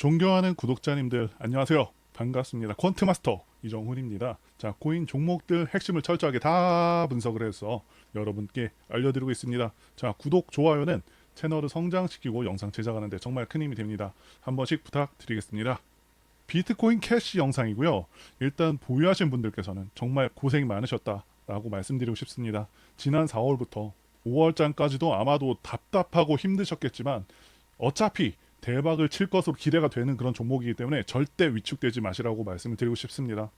존경하는 구독자님들 안녕하세요. 반갑습니다. 퀀트 마스터 이정훈입니다. 자, 코인 종목들 핵심을 철저하게 다 분석을 해서 여러분께 알려드리고 있습니다. 자, 구독, 좋아요는 채널을 성장시키고 영상 제작하는데 정말 큰 힘이 됩니다. 한 번씩 부탁드리겠습니다. 비트코인 캐시 영상이고요. 일단 보유하신 분들께서는 정말 고생이 많으셨다라고 말씀드리고 싶습니다. 지난 4월부터 5월장까지도 아마도 답답하고 힘드셨겠지만 어차피 대박을 칠 것으로 기대가 되는 그런 종목이기 때문에 절대 위축되지 마시라고 말씀을 드리고 싶습니다.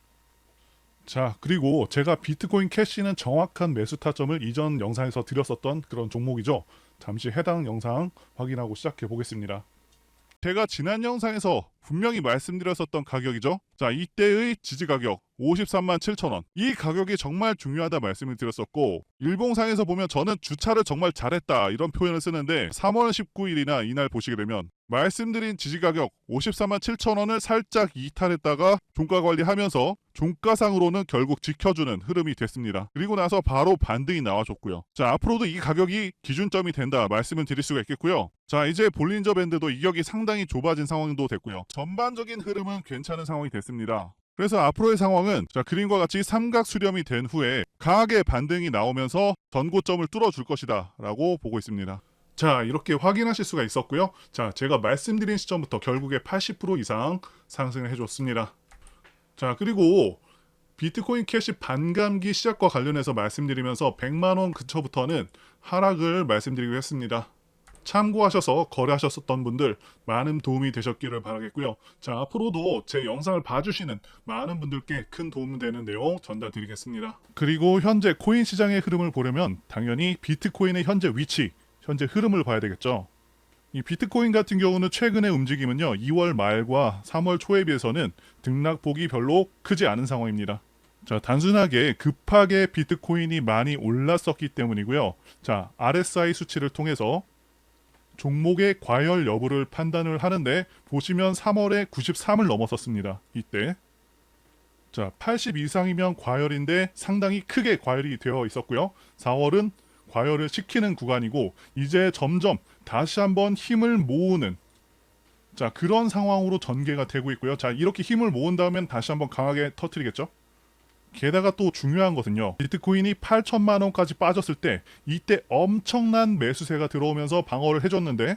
자, 그리고 제가 비트코인 캐시는 정확한 매수 타점을 이전 영상에서 드렸었던 그런 종목이죠. 잠시 해당 영상 확인하고 시작해 보겠습니다. 제가 지난 영상에서 분명히 말씀드렸었던 가격이죠. 자, 이때의 지지 가격 53만 7천 원. 이 가격이 정말 중요하다 말씀을 드렸었고 일봉상에서 보면 저는 주차를 정말 잘했다 이런 표현을 쓰는데 3월 19일이나 이날 보시게 되면 말씀드린 지지 가격 54만 7천 원을 살짝 이탈했다가 종가 관리하면서 종가상으로는 결국 지켜주는 흐름이 됐습니다. 그리고 나서 바로 반등이 나와줬고요. 자 앞으로도 이 가격이 기준점이 된다 말씀을 드릴 수가 있겠고요. 자 이제 볼린저 밴드도 이격이 상당히 좁아진 상황도 됐고요. 전반적인 흐름은 괜찮은 상황이 됐습니다. 그래서 앞으로의 상황은 자 그림과 같이 삼각 수렴이 된 후에 강하게 반등이 나오면서 전고점을 뚫어줄 것이다 라고 보고 있습니다. 자 이렇게 확인하실 수가 있었고요. 자 제가 말씀드린 시점부터 결국에 80% 이상 상승을 해줬습니다. 자 그리고 비트코인 캐시 반감기 시작과 관련해서 말씀드리면서 100만 원 근처부터는 하락을 말씀드리기로 했습니다. 참고하셔서 거래하셨었던 분들 많은 도움이 되셨기를 바라겠고요. 자 앞으로도 제 영상을 봐주시는 많은 분들께 큰 도움 되는 내용 전달드리겠습니다. 그리고 현재 코인 시장의 흐름을 보려면 당연히 비트코인의 현재 위치, 현재 흐름을 봐야 되겠죠. 이 비트코인 같은 경우는 최근의 움직임은요 2월 말과 3월 초에 비해서는 등락폭이 별로 크지 않은 상황입니다. 자 단순하게 급하게 비트코인이 많이 올랐었기 때문이고요. 자 RSI 수치를 통해서 종목의 과열 여부를 판단을 하는데 보시면 3월에 93을 넘었었습니다. 이때 자 80 이상이면 과열인데 상당히 크게 과열이 되어 있었고요. 4월은 과열을 시키는 구간이고 이제 점점 다시 한번 힘을 모으는 자 그런 상황으로 전개가 되고 있고요. 자 이렇게 힘을 모은 다음엔 다시 한번 강하게 터트리겠죠. 게다가 또 중요한 것은요. 비트코인이 8천만 원까지 빠졌을 때 이때 엄청난 매수세가 들어오면서 방어를 해줬는데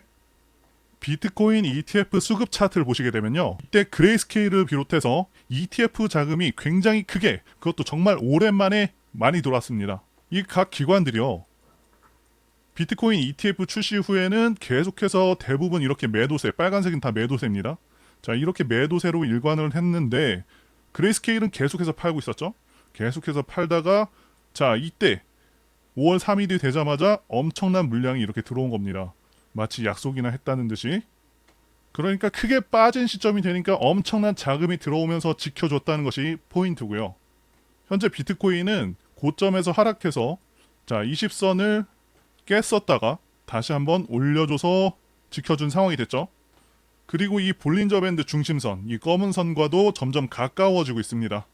비트코인 ETF 수급 차트를 보시게 되면요. 이때 그레이스케일을 비롯해서 ETF 자금이 굉장히 크게 그것도 정말 오랜만에 많이 돌았습니다. 이 각 기관들이요. 비트코인 ETF 출시 후에는 계속해서 대부분 이렇게 매도세, 빨간색은 다 매도세입니다. 자, 이렇게 매도세로 일관을 했는데 그레이스케일은 계속해서 팔고 있었죠. 계속해서 팔다가 자, 이때 5월 3일이 되자마자 엄청난 물량이 이렇게 들어온 겁니다. 마치 약속이나 했다는 듯이. 그러니까 크게 빠진 시점이 되니까 엄청난 자금이 들어오면서 지켜줬다는 것이 포인트고요. 현재 비트코인은 고점에서 하락해서 자, 20선을 깼었다가 다시 한번 올려줘서 지켜준 상황이 됐죠. 그리고 이 볼린저 밴드 중심선, 이 검은 선과도 점점 가까워지고 있습니다.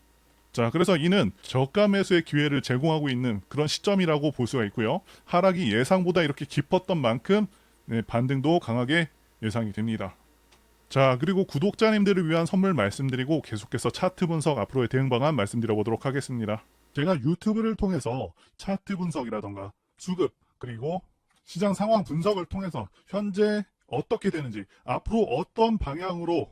자, 그래서 이는 저가 매수의 기회를 제공하고 있는 그런 시점이라고 볼 수가 있고요. 하락이 예상보다 이렇게 깊었던 만큼 네, 반등도 강하게 예상이 됩니다. 자, 그리고 구독자님들을 위한 선물 말씀드리고 계속해서 차트 분석 앞으로의 대응 방안 말씀드려 보도록 하겠습니다. 제가 유튜브를 통해서 차트 분석이라던가 수급 그리고 시장 상황 분석을 통해서 현재 어떻게 되는지 앞으로 어떤 방향으로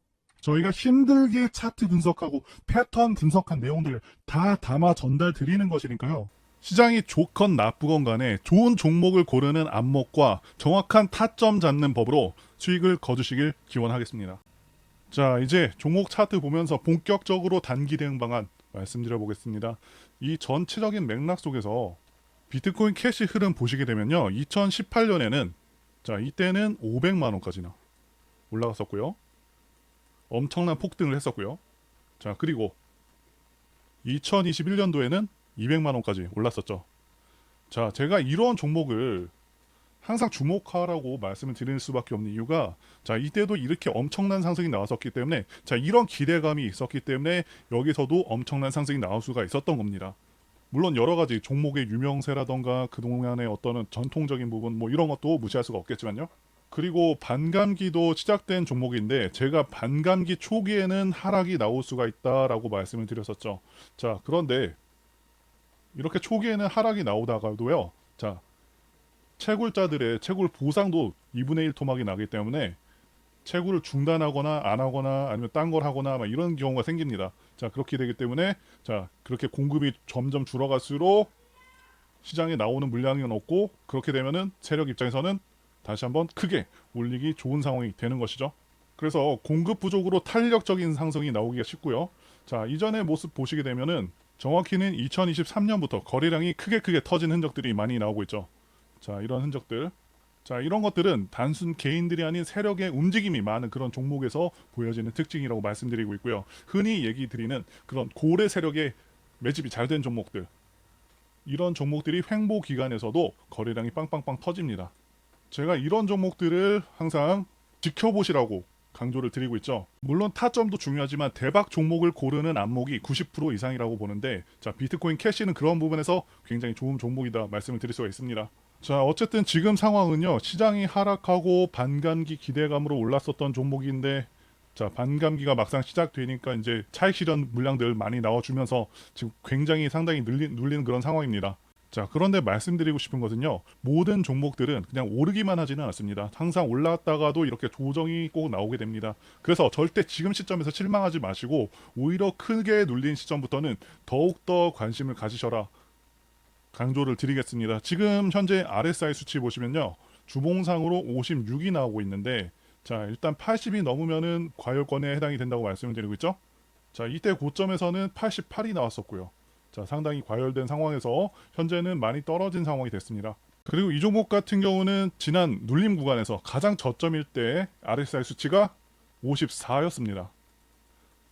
저희가 힘들게 차트 분석하고 패턴 분석한 내용들을 다 담아 전달 드리는 것이니까요. 시장이 좋건 나쁘건 간에 좋은 종목을 고르는 안목과 정확한 타점 잡는 법으로 수익을 거두시길 기원하겠습니다. 자, 이제 종목 차트 보면서 본격적으로 단기 대응 방안 말씀드려 보겠습니다. 이 전체적인 맥락 속에서 비트코인 캐시 흐름 보시게 되면요. 2018년에는 자, 이때는 500만 원까지나 올라갔었고요. 엄청난 폭등을 했었고요. 자, 그리고 2021년도에는 200만 원까지 올랐었죠. 자, 제가 이런 종목을 항상 주목하라고 말씀을 드릴 수밖에 없는 이유가 자, 이때도 이렇게 엄청난 상승이 나왔었기 때문에 자, 이런 기대감이 있었기 때문에 여기서도 엄청난 상승이 나올 수가 있었던 겁니다. 물론 여러 가지 종목의 유명세라던가 그동안의 어떤 전통적인 부분 뭐 이런 것도 무시할 수가 없겠지만요. 그리고 반감기도 시작된 종목인데 제가 반감기 초기에는 하락이 나올 수가 있다라고 말씀을 드렸었죠. 자, 그런데 이렇게 초기에는 하락이 나오다가도요. 자, 채굴자들의 채굴 보상도 2분의 1 토막이 나기 때문에 채굴을 중단하거나 안 하거나 아니면 딴 걸 하거나 막 이런 경우가 생깁니다. 자, 그렇게 되기 때문에 자, 그렇게 공급이 점점 줄어갈수록 시장에 나오는 물량이 없고 그렇게 되면은 세력 입장에서는 다시 한번 크게 올리기 좋은 상황이 되는 것이죠. 그래서 공급 부족으로 탄력적인 상승이 나오기가 쉽고요. 자, 이전의 모습 보시게 되면은 정확히는 2023년부터 거래량이 크게 크게 터진 흔적들이 많이 나오고 있죠. 자, 이런 흔적들. 자, 이런 것들은 단순 개인들이 아닌 세력의 움직임이 많은 그런 종목에서 보여지는 특징이라고 말씀드리고 있고요. 흔히 얘기 드리는 그런 고래 세력의 매집이 잘 된 종목들. 이런 종목들이 횡보 기간에서도 거래량이 빵빵빵 터집니다. 제가 이런 종목들을 항상 지켜보시라고 강조를 드리고 있죠. 물론 타점도 중요하지만 대박 종목을 고르는 안목이 90% 이상이라고 보는데 자 비트코인 캐시는 그런 부분에서 굉장히 좋은 종목이다 말씀을 드릴 수가 있습니다. 자 어쨌든 지금 상황은요 시장이 하락하고 반감기 기대감으로 올랐었던 종목인데 자 반감기가 막상 시작되니까 이제 차익 실현 물량들 많이 나와주면서 지금 굉장히 상당히 눌리, 눌리는 그런 상황입니다. 자, 그런데 말씀드리고 싶은 것은요. 모든 종목들은 그냥 오르기만 하지는 않습니다. 항상 올라왔다가도 이렇게 조정이 꼭 나오게 됩니다. 그래서 절대 지금 시점에서 실망하지 마시고 오히려 크게 눌린 시점부터는 더욱더 관심을 가지셔라. 강조를 드리겠습니다. 지금 현재 RSI 수치 보시면요. 주봉상으로 56이 나오고 있는데 자, 일단 80이 넘으면은 과열권에 해당이 된다고 말씀을 드리고 있죠. 자, 이때 고점에서는 88이 나왔었고요. 자, 상당히 과열된 상황에서 현재는 많이 떨어진 상황이 됐습니다. 그리고 이 종목 같은 경우는 지난 눌림 구간에서 가장 저점일 때 RSI 수치가 54였습니다.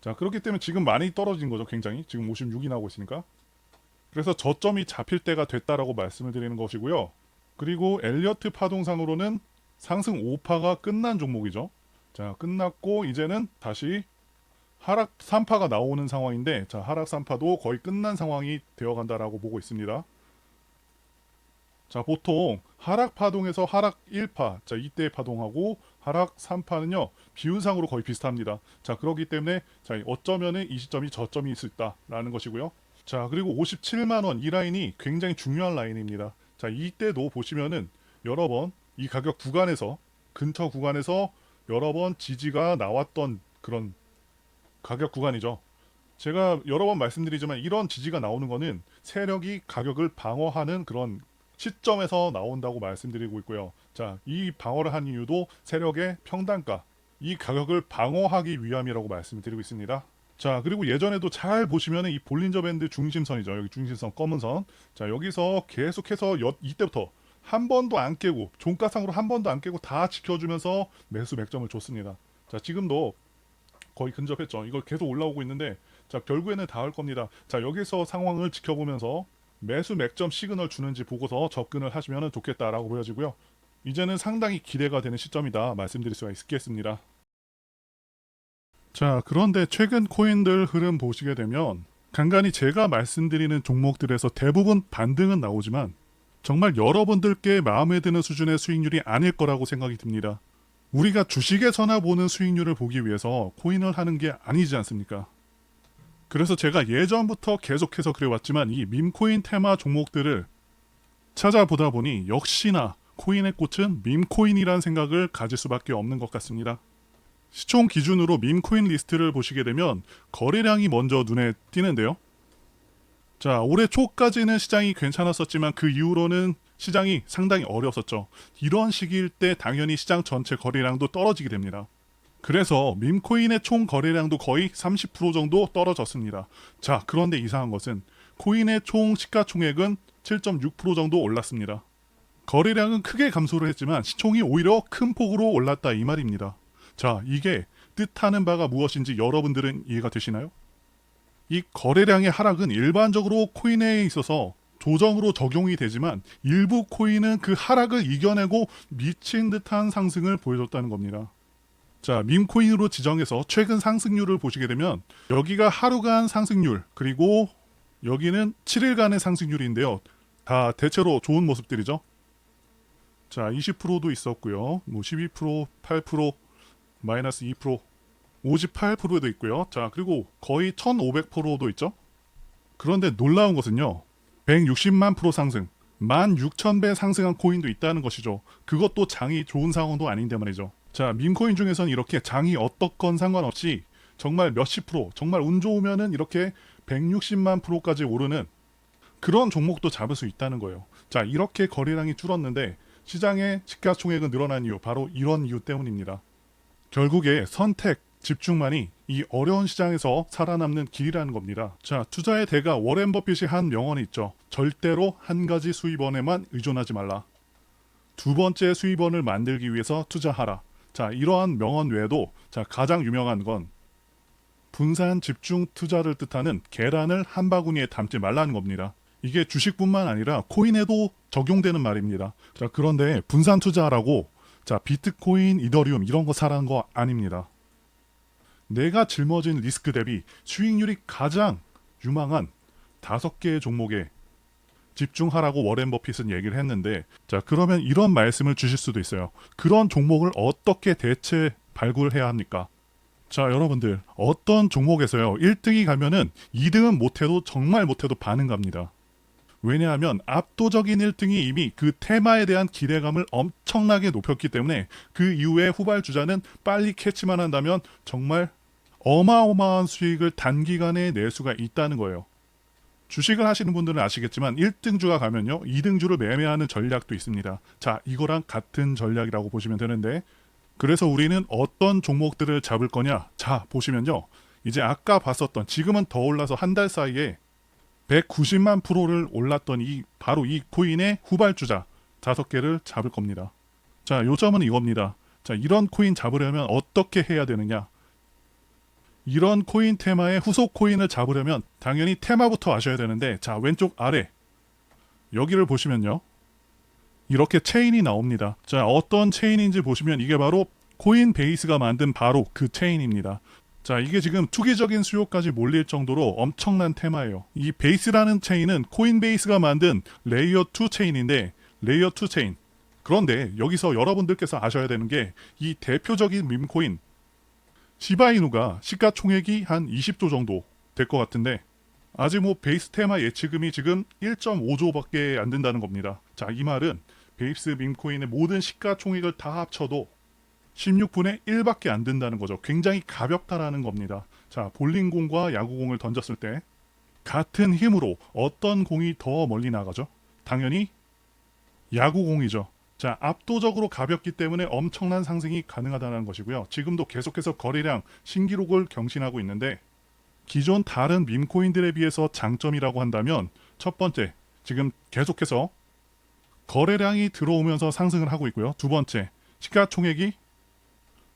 자, 그렇기 때문에 지금 많이 떨어진 거죠, 굉장히. 지금 56이 나오고 있으니까. 그래서 저점이 잡힐 때가 됐다라고 말씀을 드리는 것이고요. 그리고 엘리어트 파동상으로는 상승 5파가 끝난 종목이죠. 자, 끝났고 이제는 다시 하락 3파가 나오는 상황인데 자 하락 3파도 거의 끝난 상황이 되어간다라고 보고 있습니다. 자 보통 하락 파동에서 하락 1파 자 이때 파동하고 하락 3파는요 비율상으로 거의 비슷합니다. 자 그렇기 때문에 자 어쩌면은 이 시점이 저점이 있을 있다라는 것이고요. 자 그리고 57만 원 이 라인이 굉장히 중요한 라인입니다. 자 이때도 보시면은 여러 번 이 가격 구간에서 근처 구간에서 여러 번 지지가 나왔던 그런 가격 구간이죠. 제가 여러 번 말씀드리지만 이런 지지가 나오는 거는 세력이 가격을 방어하는 그런 시점에서 나온다고 말씀드리고 있고요. 자, 이 방어를 한 이유도 세력의 평단가, 이 가격을 방어하기 위함이라고 말씀드리고 있습니다. 자, 그리고 예전에도 잘 보시면 이 볼린저 밴드 중심선이죠. 여기 중심선 검은 선. 자, 여기서 계속해서 여, 이때부터 한 번도 안 깨고 종가상으로 한 번도 안 깨고 다 지켜주면서 매수 맥점을 줬습니다. 자, 지금도 거의 근접했죠. 이걸 계속 올라오고 있는데 자, 결국에는 닿을 겁니다. 자, 여기서 상황을 지켜보면서 매수 맥점 시그널 주는지 보고서 접근을 하시면 좋겠다라고 보여지고요. 이제는 상당히 기대가 되는 시점이다 말씀드릴 수가 있겠습니다. 자, 그런데 최근 코인들 흐름 보시게 되면 간간히 제가 말씀드리는 종목들에서 대부분 반등은 나오지만 정말 여러분들께 마음에 드는 수준의 수익률이 아닐 거라고 생각이 듭니다. 우리가 주식에서나 보는 수익률을 보기 위해서 코인을 하는 게 아니지 않습니까? 그래서 제가 예전부터 계속해서 그래왔지만 이 밈코인 테마 종목들을 찾아보다 보니 역시나 코인의 꽃은 밈코인이라는 생각을 가질 수밖에 없는 것 같습니다. 시총 기준으로 밈코인 리스트를 보시게 되면 거래량이 먼저 눈에 띄는데요. 자, 올해 초까지는 시장이 괜찮았었지만 그 이후로는 시장이 상당히 어려웠었죠. 이런 시기일 때 당연히 시장 전체 거래량도 떨어지게 됩니다. 그래서 밈코인의 총 거래량도 거의 30% 정도 떨어졌습니다. 자, 그런데 이상한 것은 코인의 총 시가총액은 7.6% 정도 올랐습니다. 거래량은 크게 감소를 했지만 시총이 오히려 큰 폭으로 올랐다 이 말입니다. 자, 이게 뜻하는 바가 무엇인지 여러분들은 이해가 되시나요? 이 거래량의 하락은 일반적으로 코인에 있어서 조정으로 적용이 되지만 일부 코인은 그 하락을 이겨내고 미친 듯한 상승을 보여줬다는 겁니다. 자, 밈코인으로 지정해서 최근 상승률을 보시게 되면 여기가 하루간 상승률 그리고 여기는 7일간의 상승률인데요. 다 대체로 좋은 모습들이죠. 자, 20%도 있었고요. 뭐 12%, 8%, 마이너스 2%, 58%도 있고요. 자, 그리고 거의 1,500%도 있죠. 그런데 놀라운 것은요. 160만 프로 상승, 16,000배 상승한 코인도 있다는 것이죠. 그것도 장이 좋은 상황도 아닌데 말이죠. 자, 밈코인 중에서는 이렇게 장이 어떻건 상관없이 정말 몇십 프로, 정말 운 좋으면은 이렇게 160만 프로까지 오르는 그런 종목도 잡을 수 있다는 거예요. 자, 이렇게 거래량이 줄었는데 시장의 시가총액은 늘어난 이유 바로 이런 이유 때문입니다. 결국에 선택, 집중만이 이 어려운 시장에서 살아남는 길이라는 겁니다. 자, 투자의 대가 워렌 버핏이 한 명언이 있죠. 절대로 한 가지 수입원에만 의존하지 말라. 두 번째 수입원을 만들기 위해서 투자하라. 자, 이러한 명언 외에도 자, 가장 유명한 건 분산 집중 투자를 뜻하는 계란을 한 바구니에 담지 말라는 겁니다. 이게 주식뿐만 아니라 코인에도 적용되는 말입니다. 자, 그런데 분산 투자라고 자, 비트코인, 이더리움 이런 거 사라는 거 아닙니다. 내가 짊어진 리스크 대비 수익률이 가장 유망한 다섯 개의 종목에 집중하라고 워렌 버핏은 얘기를 했는데 자 그러면 이런 말씀을 주실 수도 있어요. 그런 종목을 어떻게 대체 발굴해야 합니까? 자 여러분들 어떤 종목에서요 1등이 가면은 2등은 못해도 정말 못해도 반응 갑니다. 왜냐하면 압도적인 1등이 이미 그 테마에 대한 기대감을 엄청나게 높였기 때문에 그 이후에 후발 주자는 빨리 캐치만 한다면 정말 어마어마한 수익을 단기간에 낼 수가 있다는 거예요. 주식을 하시는 분들은 아시겠지만 1등주가 가면요 2등주를 매매하는 전략도 있습니다. 자 이거랑 같은 전략이라고 보시면 되는데 그래서 우리는 어떤 종목들을 잡을 거냐 자 보시면요 이제 아까 봤었던 지금은 더 올라서 한 달 사이에 190만 프로를 올랐던 이 바로 이 코인의 후발주자 다섯 개를 잡을 겁니다. 자 요점은 이겁니다. 자 이런 코인 잡으려면 어떻게 해야 되느냐 이런 코인 테마의 후속 코인을 잡으려면 당연히 테마부터 아셔야 되는데 자 왼쪽 아래 여기를 보시면요 이렇게 체인이 나옵니다 자 어떤 체인인지 보시면 이게 바로 코인 베이스가 만든 바로 그 체인입니다 자, 이게 지금 투기적인 수요까지 몰릴 정도로 엄청난 테마예요. 이 베이스라는 체인은 코인 베이스가 만든 레이어 2 체인인데 레이어 2 체인. 그런데 여기서 여러분들께서 아셔야 되는 게 이 대표적인 밈코인 시바이누가 시가총액이 한 20조 정도 될 것 같은데 아직 뭐 베이스 테마 예치금이 지금 1.5조밖에 안 된다는 겁니다. 자, 이 말은 베이스 밈코인의 모든 시가총액을 다 합쳐도 16분의 1밖에 안 된다는 거죠. 굉장히 가볍다라는 겁니다. 자, 볼링공과 야구공을 던졌을 때 같은 힘으로 어떤 공이 더 멀리 나가죠? 당연히 야구공이죠. 자, 압도적으로 가볍기 때문에 엄청난 상승이 가능하다는 것이고요. 지금도 계속해서 거래량 신기록을 경신하고 있는데 기존 다른 밈코인들에 비해서 장점이라고 한다면 첫 번째, 지금 계속해서 거래량이 들어오면서 상승을 하고 있고요. 두 번째, 시가총액이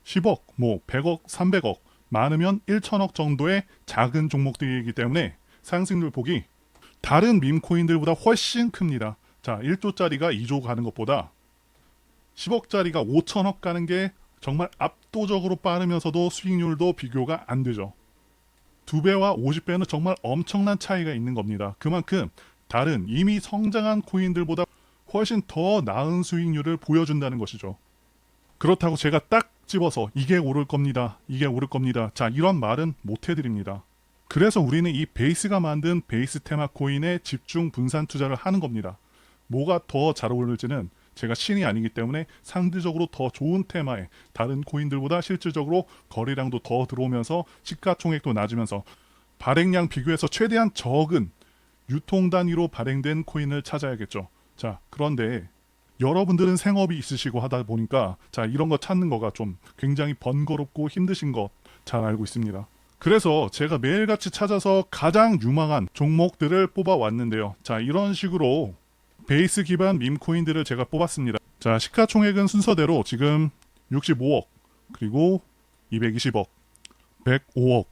10억, 뭐 100억, 300억, 많으면 1천억 정도의 작은 종목들이기 때문에 상승률 폭이 다른 밈코인들보다 훨씬 큽니다. 자, 1조짜리가 2조 가는 것보다 10억짜리가 5천억 가는 게 정말 압도적으로 빠르면서도 수익률도 비교가 안 되죠. 두 배와 50배는 정말 엄청난 차이가 있는 겁니다. 그만큼 다른 이미 성장한 코인들보다 훨씬 더 나은 수익률을 보여준다는 것이죠. 그렇다고 제가 딱 집어서 이게 오를 겁니다. 이게 오를 겁니다. 자, 이런 말은 못 해드립니다. 그래서 우리는 이 베이스가 만든 베이스 테마 코인에 집중 분산 투자를 하는 겁니다. 뭐가 더 잘 어울릴지는 제가 신이 아니기 때문에 상대적으로 더 좋은 테마에 다른 코인들보다 실질적으로 거래량도 더 들어오면서 시가총액도 낮으면서 발행량 비교해서 최대한 적은 유통 단위로 발행된 코인을 찾아야겠죠. 자, 그런데 여러분들은 생업이 있으시고 하다 보니까 자, 이런 거 찾는 거가 좀 굉장히 번거롭고 힘드신 거잘 알고 있습니다. 그래서 제가 매일같이 찾아서 가장 유망한 종목들을 뽑아 왔는데요. 자, 이런 식으로 베이스 기반 밈 코인들을 제가 뽑았습니다. 자, 시가총액은 순서대로 지금 65억, 그리고 220억, 105억.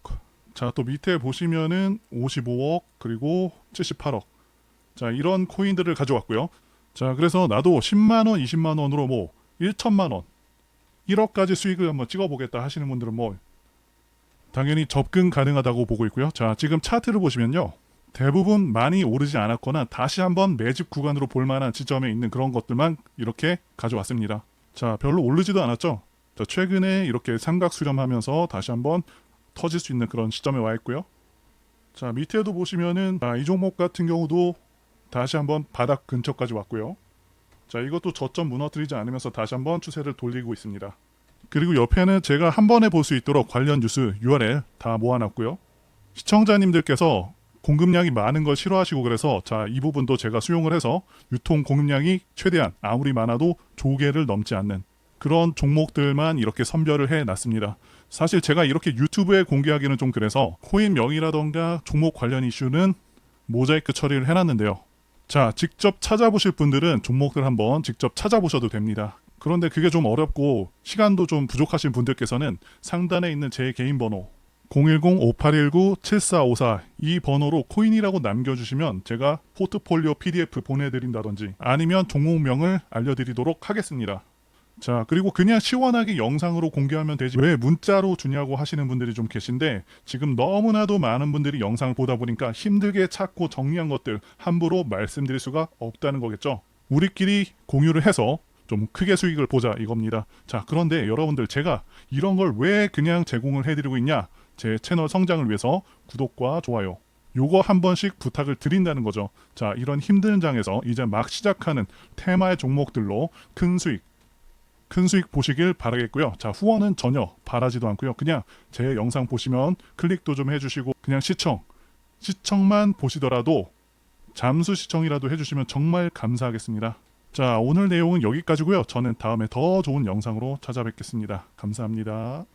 자, 또 밑에 보시면은 55억, 그리고 78억. 자, 이런 코인들을 가져왔고요. 자, 그래서 나도 10만 원, 20만 원으로 뭐 1천만 원, 1억까지 수익을 한번 찍어보겠다 하시는 분들은 뭐 당연히 접근 가능하다고 보고 있고요. 자, 지금 차트를 보시면요. 대부분 많이 오르지 않았거나 다시 한번 매집 구간으로 볼 만한 지점에 있는 그런 것들만 이렇게 가져왔습니다. 자, 별로 오르지도 않았죠. 자, 최근에 이렇게 삼각 수렴하면서 다시 한번 터질 수 있는 그런 시점에 와 있고요. 자, 밑에도 보시면은 아, 이 종목 같은 경우도 다시 한번 바닥 근처까지 왔고요. 자, 이것도 저점 무너뜨리지 않으면서 다시 한번 추세를 돌리고 있습니다. 그리고 옆에는 제가 한 번에 볼 수 있도록 관련 뉴스 URL 다 모아놨고요. 시청자님들께서 공급량이 많은 걸 싫어하시고 그래서 자, 이 부분도 제가 수용을 해서 유통 공급량이 최대한 아무리 많아도 조개를 넘지 않는 그런 종목들만 이렇게 선별을 해 놨습니다. 사실 제가 이렇게 유튜브에 공개하기는 좀 그래서 코인 명의라던가 종목 관련 이슈는 모자이크 처리를 해놨는데요. 자, 직접 찾아보실 분들은 종목들 한번 직접 찾아보셔도 됩니다. 그런데 그게 좀 어렵고 시간도 좀 부족하신 분들께서는 상단에 있는 제 개인 번호 010-5819-7454 이 번호로 코인이라고 남겨주시면 제가 포트폴리오 PDF 보내드린다든지 아니면 종목명을 알려드리도록 하겠습니다. 자 그리고 그냥 시원하게 영상으로 공개하면 되지 왜 문자로 주냐고 하시는 분들이 좀 계신데 지금 너무나도 많은 분들이 영상을 보다 보니까 힘들게 찾고 정리한 것들 함부로 말씀드릴 수가 없다는 거겠죠. 우리끼리 공유를 해서 좀 크게 수익을 보자 이겁니다. 자 그런데 여러분들 제가 이런 걸 왜 그냥 제공을 해드리고 있냐? 제 채널 성장을 위해서 구독과 좋아요 요거 한 번씩 부탁을 드린다는 거죠. 자 이런 힘든 장에서 이제 막 시작하는 테마의 종목들로 큰 수익 큰 수익 보시길 바라겠고요. 자 후원은 전혀 바라지도 않고요. 그냥 제 영상 보시면 클릭도 좀 해주시고 그냥 시청 시청만 보시더라도 잠수 시청이라도 해주시면 정말 감사하겠습니다. 자 오늘 내용은 여기까지고요. 저는 다음에 더 좋은 영상으로 찾아뵙겠습니다. 감사합니다.